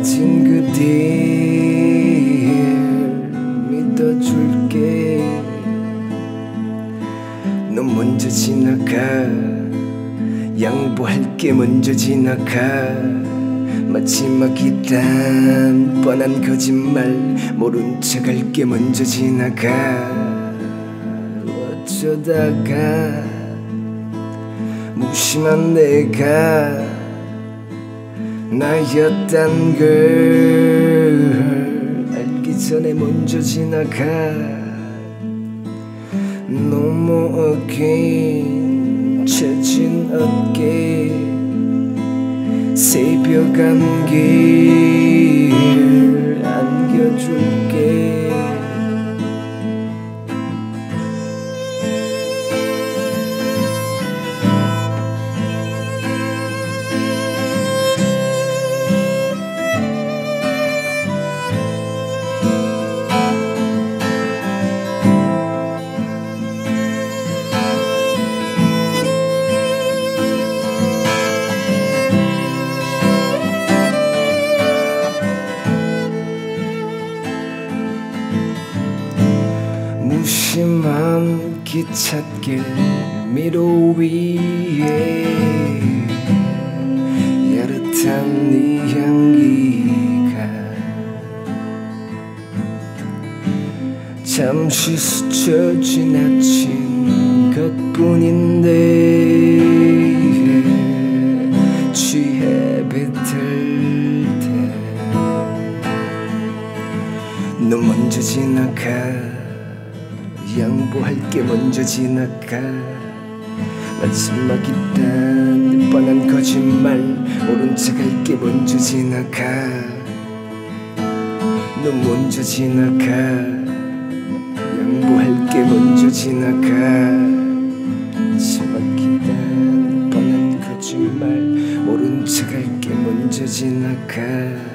빠진 그댈 믿어줄게. 너 먼저 지나가. 양보할게 먼저 지나가. 마지막이란 뻔한 거짓말 모른 척할게 먼저 지나가. 어쩌다가 무심한 내가 나였단 걸 알기 전에 먼저 지나가. 넘어오긴 처진 어깨 새벽 안길 무심한 기찻길 미로 위에 야릇한 네 향기가 잠시 스쳐 지나친 것뿐인데 취해 비틀 때너 먼저 지나가 양보할 게 먼저 지나가. 마지막이란 뻔한 거짓말 모른 척할 게 먼저 지나가. 너 먼저 지나가. 양보할 게 먼저 지나가. 마지막이란 뻔한 거짓말 모른 척할 게 먼저 지나가